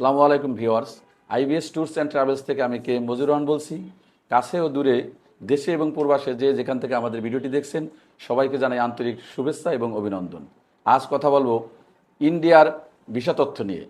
সালামু আলাইকুম viewers IBS tours and travels থেকে আমি কে মজুর রহমান বলছি। কাছে ও দূরে, দেশে এবং প্রবাসে যে যেখান থেকে আমাদের ভিডিওটি দেখছেন, সবাইকে জানাই আন্তরিক শুভেচ্ছা এবং অভিনন্দন। আজ কথা বলব ইন্ডিয়ার ভিসা তথ্য নিয়ে।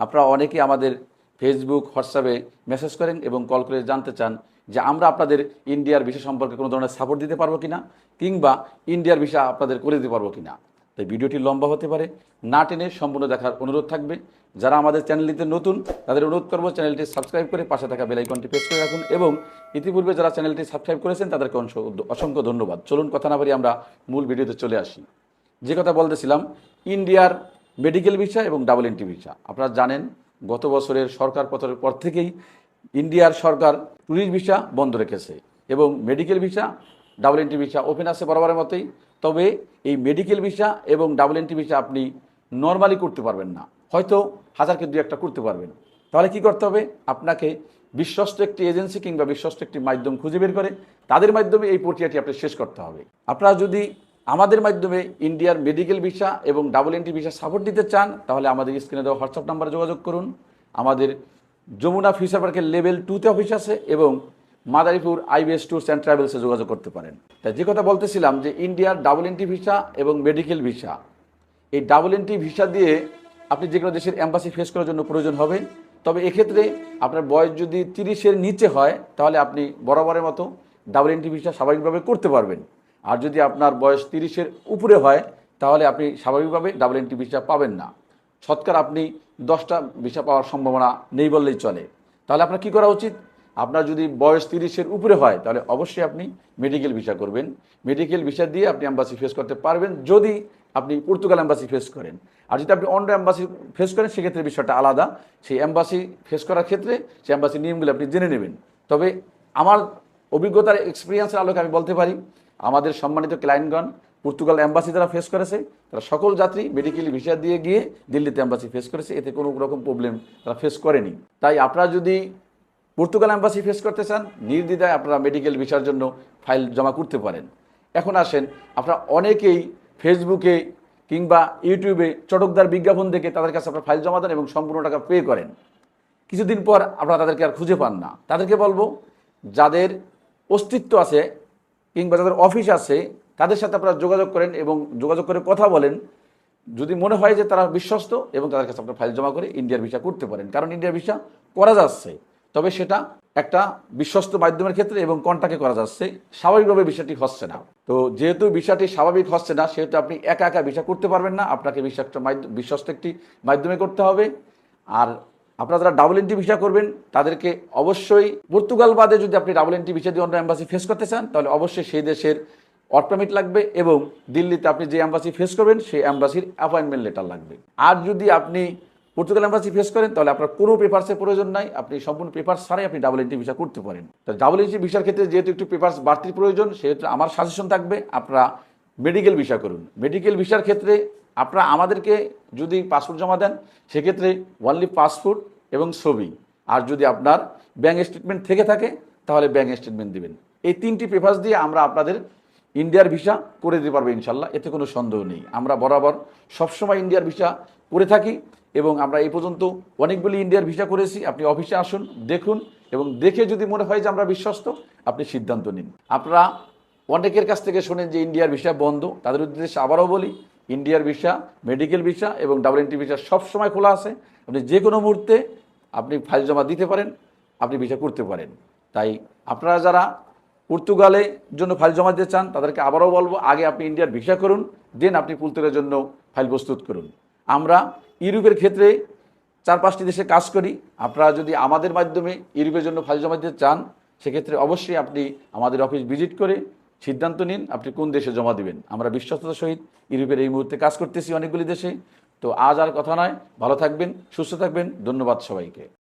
আপনারা অনেকেই আমাদের ফেসবুক হোয়াটসঅ্যাপে মেসেজ করেন এবং কল করে জানতে চান যে আমরা আপনাদের ইন্ডিয়ার ভিসা সম্পর্কে কোনো ধরনের সাপোর্ট দিতে পারব কিনা, কিংবা ইন্ডিয়ার ভিসা আপনাদের করে দিতে পারব কিনা। তাই ভিডিওটি লম্বা হতে পারে। না টেনে সম্পূর্ণ দেখার অনুরোধ থাকবে। যারা আমাদের চ্যানেলটিতে নতুন, তাদের অনুরোধ করব চ্যানেলটি সাবস্ক্রাইব করে পাশে থাকা বেলাইকনটি প্রেস করে রাখুন এবং ইতিপূর্বে যারা চ্যানেলটি সাবস্ক্রাইব করেছেন, তাদেরকে অংশ- অসংখ্য ধন্যবাদ। চলুন কথা না বাড়ি আমরা মূল ভিডিওতে চলে আসি। যে কথা বলতেছিলাম, ইন্ডিয়ার মেডিকেল ভিসা এবং ডাবল এন্ট্রি ভিসা। আপনারা জানেন, গত বছরের সরকার পতনের পর থেকেই ইন্ডিয়ার সরকার ট্যুরিস্ট ভিসা বন্ধ রেখেছে এবং medical visa double entry visa open আছে বরাবরের মতোই। তবে এই মেডিকেল ভিসা এবং ডাবল এন্ট্রি ভিসা আপনি নর্মালি করতে পারবেন না। হয়তো হাজারকে দু একটা করতে পারবেন। তাহলে কি করতে হবে? আপনাকে বিশ্বস্ত একটি এজেন্সি কিংবা বিশ্বস্ত একটি মাধ্যম খুঁজে বের করে তাদের মাধ্যমে এই প্রক্রিয়াটি আপনি শেষ করতে হবে। আপনারা যদি আমাদের মাধ্যমে ইন্ডিয়ার মেডিকেল ভিসা এবং ডাবল এন্ট্রি ভিসা সাপোর্ট দিতে চান, তাহলে আমাদের স্ক্রিনে দেওয়া হোয়াটসঅ্যাপ নাম্বারে যোগাযোগ করুন। আমাদের যমুনা ফিউচার পার্কের লেভেল টুতে অফিস আছে এবং মাদারীপুর আইবিএস ট্যুরস অ্যান্ড ট্রাভেলসে যোগাযোগ করতে পারেন। তাই যে কথা বলতেছিলাম যে ইন্ডিয়ার ডাবল এন্ট্রি ভিসা এবং মেডিকেল ভিসা, এই ডাবল এন্ট্রি ভিসা দিয়ে আপনি যে কোনো দেশের অ্যাম্বাসি ফেস করার জন্য প্রয়োজন হবে। তবে এক্ষেত্রে আপনার বয়স যদি তিরিশের নিচে হয়, তাহলে আপনি বরাবরের মতো ডাবল এন্ট্রি ভিসা স্বাভাবিকভাবে করতে পারবেন। আর যদি আপনার বয়স তিরিশের উপরে হয়, তাহলে আপনি স্বাভাবিকভাবে ডাবল এন্ট্রি ভিসা পাবেন না। শতকরা আপনি দশটা ভিসা পাওয়ার সম্ভাবনা নেই বললেই চলে। তাহলে আপনার কী করা উচিত? আপনার যদি বয়স তিরিশের উপরে হয়, তাহলে অবশ্যই আপনি মেডিকেল ভিসা করবেন। মেডিকেল ভিসা দিয়ে আপনি অ্যাম্বাসি ফেস করতে পারবেন, যদি আপনি পর্তুগাল অ্যাম্বাসি ফেস করেন। আর যদি আপনি অন্য অ্যাম্বাসি ফেস করেন, সেক্ষেত্রে বিষয়টা আলাদা। সেই অ্যাম্বাসি ফেস করার ক্ষেত্রে সেই অ্যাম্বাসি নিয়মগুলো আপনি জেনে নেবেন। তবে আমার অভিজ্ঞতার এক্সপিরিয়েন্সের আলোকে আমি বলতে পারি, আমাদের সম্মানিত ক্লায়েন্টগণ পর্তুগাল অ্যাম্বাসি যারা ফেস করেছে, তারা সকল যাত্রী মেডিকেল ভিসা দিয়ে গিয়ে দিল্লিতে অ্যাম্বাসি ফেস করেছে। এতে কোনো রকম প্রবলেম তারা ফেস করেনি। তাই আপনারা যদি পর্তুগাল অ্যাম্বাসি ফেস করতে চান নির্দ্বিধায় আপনারা মেডিকেল ভিসার জন্য ফাইল জমা করতে পারেন। এখন আসেন, আপনারা অনেকেই ফেসবুকে কিংবা ইউটিউবে চটকদার বিজ্ঞাপন দেখে তাদের কাছে আপনার ফাইল জমা দেন এবং সম্পূর্ণ টাকা পে করেন। কিছুদিন পর আপনারা তাদেরকে আর খুঁজে পান না। তাদেরকে বলব, যাদের অস্তিত্ব আছে কিংবা যাদের অফিস আছে, তাদের সাথে আপনারা যোগাযোগ করেন এবং যোগাযোগ করে কথা বলেন। যদি মনে হয় যে তারা বিশ্বস্ত এবং তাদের কাছে আপনার ফাইল জমা করে ইন্ডিয়ার ভিসা করতে পারেন। কারণ ইন্ডিয়ার ভিসা করা যাচ্ছে। তবে সেটা একটা বিশ্বস্ত মাধ্যমের ক্ষেত্রে এবং কন্টাক্টে করা যাচ্ছে, স্বাভাবিকভাবে বিষয়টি হচ্ছে না। তো যেহেতু বিষয়টি স্বাভাবিক হচ্ছে না, সেহেতু আপনি একা একা ভিসা করতে পারবেন না, আপনাকে বিশ্বস্ত বিশ্বস্ত একটি মাধ্যমে করতে হবে। আর আপনারা যারা ডাবল এন্ট্রি ভিসা করবেন, তাদেরকে অবশ্যই পর্তুগাল বাদে যদি আপনি ডাবল এন্ট্রি ভিসা দিয়ে অন্য অ্যাম্বাসি ফেস করতে চান, তাহলে অবশ্যই সেই দেশের ওয়ার্ক পারমিট লাগবে এবং দিল্লিতে আপনি যে অ্যাম্বাসি ফেস করবেন, সেই অ্যাম্বাসির অ্যাপয়েন্টমেন্ট লেটার লাগবে। আর যদি আপনি পর্তুগাল অ্যাম্বাসি ফেস করেন, তাহলে আপনার কোনো পেপারসের প্রয়োজন নাই। আপনি সম্পূর্ণ পেপার ছাড়াই আপনি ডাবল এন্ট্রি ভিসা করতে পারেন। তো ডাবল এন্ট্রি ভিসার ক্ষেত্রে যেহেতু একটু পেপার বাড়তির প্রয়োজন, সেহেতু আমার সাজেশন থাকবে, আপনারা মেডিকেল ভিসা করুন। মেডিকেল ভিসার ক্ষেত্রে আপনারা আমাদেরকে যদি পাসপোর্ট জমা দেন, সেক্ষেত্রে ওনলি পাসপোর্ট এবং ছবি। আর যদি আপনার ব্যাঙ্ক স্টেটমেন্ট থেকে থাকে, তাহলে ব্যাঙ্ক স্টেটমেন্ট দিবেন। এই তিনটি পেপার্স দিয়ে আমরা আপনাদের ইন্ডিয়ার ভিসা করে দিতে পারব ইনশাল্লাহ, এতে কোনো সন্দেহ নেই। আমরা বরাবর সবসময় ইন্ডিয়ার ভিসা করে থাকি। এবং আমরা এই পর্যন্ত অনেকগুলি ইন্ডিয়ার ভিসা করেছি। আপনি অফিসে আসুন, দেখুন এবং দেখে যদি মনে হয় যে আমরা বিশ্বস্ত, আপনি সিদ্ধান্ত নিন। আপনারা অনেকের কাছ থেকে শোনেন যে ইন্ডিয়ার ভিসা বন্ধ। তাদের উদ্দেশ্যে আবারও বলি, ইন্ডিয়ার ভিসা, মেডিকেল ভিসা এবং ডাবল এন্ট্রি ভিসা সবসময় খোলা আছে। আপনি যে কোনো মুহূর্তে আপনি ফাইল জমা দিতে পারেন, আপনি ভিসা করতে পারেন। তাই আপনারা যারা পর্তুগালে জন্য ফাইল জমা দিতে চান, তাদেরকে আবারও বলব, আগে আপনি ইন্ডিয়ার ভিসা করুন, দেন আপনি পুলতুলের জন্য ফাইল প্রস্তুত করুন। আমরা ইউরোপের ক্ষেত্রে চার পাঁচটি দেশে কাজ করি। আপনারা যদি আমাদের মাধ্যমে ইউরোপের জন্য ফাইল জমা দিতে চান, সেক্ষেত্রে অবশ্যই আপনি আমাদের অফিস ভিজিট করে সিদ্ধান্ত নিন আপনি কোন দেশে জমা দিবেন। আমরা বিশ্বস্ততার সহিত ইউরোপের এই মুহূর্তে কাজ করতেছি অনেকগুলি দেশে। তো আজ আর কথা নয়। ভালো থাকবেন, সুস্থ থাকবেন। ধন্যবাদ সবাইকে।